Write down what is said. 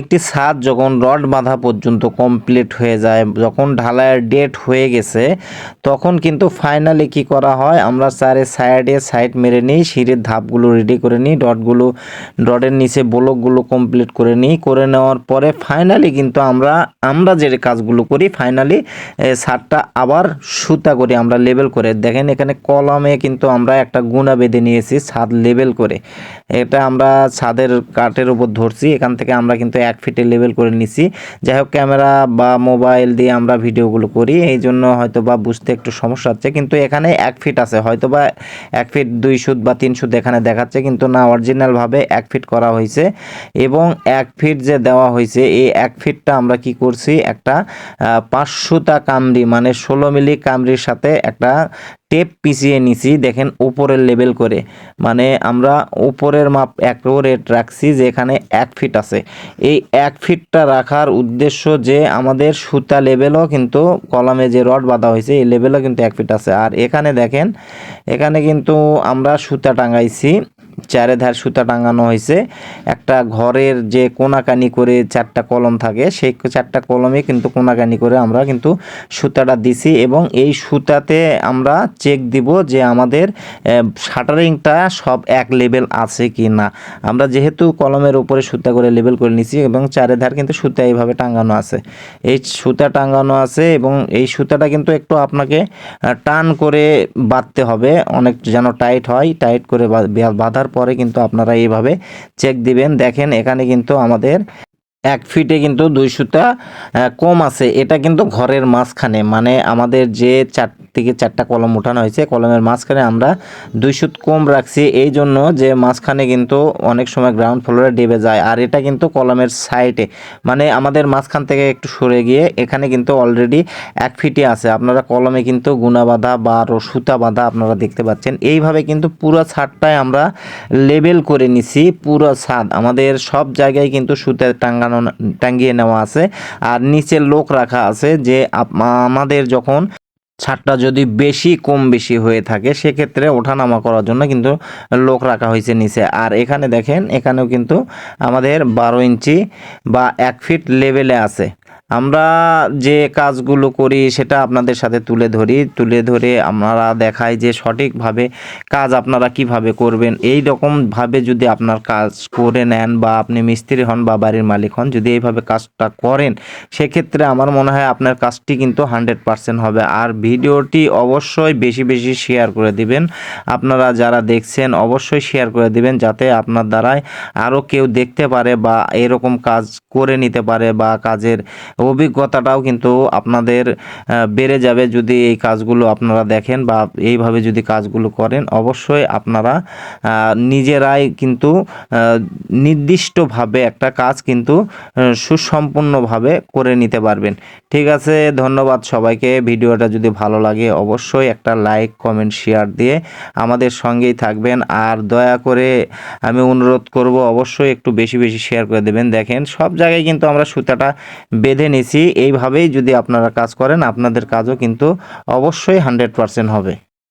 একটি ছাদ যখন রড বাঁধা পর্যন্ত কমপ্লিট হয়ে যায়, যখন ঢালাইয়ের ডেট হয়ে গেছে, তখন কিন্তু ফাইনালি কি করা হয়? আমরা চারে সাইডে সাইড মেরে নিই, সিঁড়ির ধাপগুলো রেডি করে নিই ডটগুলো ডটের নিচে ব্লকগুলো কমপ্লিট করে নিই, করে নেওয়ার পরে ফাইনালি কিন্তু আমরা আমরা যে কাজগুলো করি ফাইনালি ছাদটা আবার সুতা করি আমরা লেবেল করে। দেখেন এখানে কলমে কিন্তু আমরা একটা গুণা বেঁধে নিয়েছি, ছাদ লেবেল করে। এটা আমরা ছাদের কাঠের উপর ধরছি, এখান থেকে আমরা কিন্তু এক ফিটে লেভেল করে নিছি। যাই হোক ক্যামেরা বা মোবাইল দিয়ে আমরা ভিডিওগুলো করি, এই জন্য হয়তো বা বুঝতে একটু সমস্যা হচ্ছে। কিন্তু এখানে এক ফিট আছে হয়তো বা এক ফিট দুই সুদ বা তিন সুদ এখানে দেখাচ্ছে, কিন্তু না অরিজিনালভাবে এক ফিট করা হয়েছে। এবং এক ফিট যে দেওয়া হয়েছে, এই এক ফিটটা আমরা কি করছি? একটা পাঁচশোটা কামড়ি মানে ষোলো মিলি কামড়ির সাথে একটা টেপ পিছিয়ে নিছি, দেখেন উপরের লেভেল করে। মানে আমরা উপরের মাপ এক রেট রাখছি যেখানে এক ফিট আছে। এই এক ফিটটা রাখার উদ্দেশ্য যে আমাদের সুতা লেভেলও কিন্তু কলামে যে রড বাঁধা হয়েছে, এই লেভেলও কিন্তু এক ফিট আছে। আর এখানে দেখেন, এখানে কিন্তু আমরা সুতা টাঙাইছি। চারে ধার সুতা টাঙানো হয়েছে। একটা ঘরের যে কোনাকানি করে চারটা কলম থাকে, সেই চারটা কলমে কিন্তু কোনাকানি করে আমরা কিন্তু সুতাটা দিছি এবং এই সুতাতে আমরা চেক দিব যে আমাদের শাটারিংটা সব এক লেভেল আছে কি না আমরা যেহেতু কলমের উপরে সুতা করে লেবেল করে নিছি এবং চারে ধার কিন্তু সুতা এইভাবে টাঙানো আছে। এই সুতা টাঙানো আছে এবং এই সুতাটা কিন্তু একটু আপনাকে টান করে বাঁধতে হবে। অনেক যেন টাইট হয়, টাইট করে বাঁধার পরে কিন্তু আপনারা এইভাবে চেক দিবেন। দেখেন এখানে কিন্তু আমাদের এক ফিটে কিন্তু দুই সুতা কম আছে। এটা কিন্তু ঘরের মাঝখানে মানে আমাদের যে চার থেকে চারটা কলম উঠানো হয়েছে। কলমের মাঝখানে আমরা দুই সুত কম রাখছি। এই জন্য যে মাঝখানে কিন্তু অনেক সময় গ্রাউন্ড ফ্লোরে ডেবে যায়। আর এটা কিন্তু কলমের সাইডে মানে আমাদের মাঝখান থেকে একটু সরে গিয়ে এখানে কিন্তু অলরেডি এক ফিটে আছে। আপনারা কলমে কিন্তু গুনা বাঁধা বা আরও সুতা বাঁধা আপনারা দেখতে পাচ্ছেন। এইভাবে কিন্তু পুরো ছাদটায় আমরা লেবেল করে নিছি। পুরো ছাদ। আমাদের সব জায়গায় কিন্তু সুতা টাঙ্গানো টাঙ্গিয়ে নেওয়া আছে। আর নিচে লোক রাখা আছে যে আমাদের যখন ছাদটা যদি বেশি কম বেশি হয়ে থাকে, সেক্ষেত্রে ওঠানামা করার জন্য কিন্তু লোক রাখা হয়েছে নিচে। আর এখানে দেখেন, এখানেও কিন্তু আমাদের বারো ইঞ্চি বা এক ফিট লেভেলে আছে। আমরা যে কাজগুলো করি সেটা আপনাদের সাথে তুলে ধরি। তুলে ধরে আমরা দেখাই যে সঠিকভাবে কাজ আপনারা কীভাবে করবেন। এই রকমভাবে যদি আপনার কাজ করে নেন বা আপনি মিস্ত্রি হন বা বাড়ির মালিক হন, যদি এইভাবে কাজটা করেন, সেক্ষেত্রে আমার মনে হয় আপনার কাজটি কিন্তু হান্ড্রেড পারসেন্ট হবে। আর ভিডিওটি অবশ্যই বেশি বেশি শেয়ার করে দিবেন। আপনারা যারা দেখছেন, অবশ্যই শেয়ার করে দিবেন যাতে আপনার দ্বারাই আরও কেউ দেখতে পারে বা এরকম কাজ করে নিতে পারে বা কাজের অভিজ্ঞতাটাও কিন্তু আপনাদের বেড়ে যাবে যদি এই কাজগুলো আপনারা দেখেন বা এইভাবে যদি কাজগুলো করেন, অবশ্যই আপনারা নিজেরাই কিন্তু নির্দিষ্টভাবে একটা কাজ কিন্তু সুসম্পূর্ণভাবে করে নিতে পারবেন। ঠিক আছে, ধন্যবাদ সবাইকে। ভিডিওটা যদি ভালো লাগে অবশ্যই একটা লাইক, কমেন্ট, শেয়ার দিয়ে আমাদের সঙ্গেই থাকবেন। আর দয়া করে আমি অনুরোধ করব অবশ্যই একটু বেশি বেশি শেয়ার করে দেবেন। দেখেন সব জায়গায় কিন্তু আমরা সুতাটা বেঁধে নিছি। এইভাবেই যদি আপনারা কাজ করেন আপনাদের কাজও কিন্তু অবশ্যই হান্ড্রেড পারসেন্ট হবে।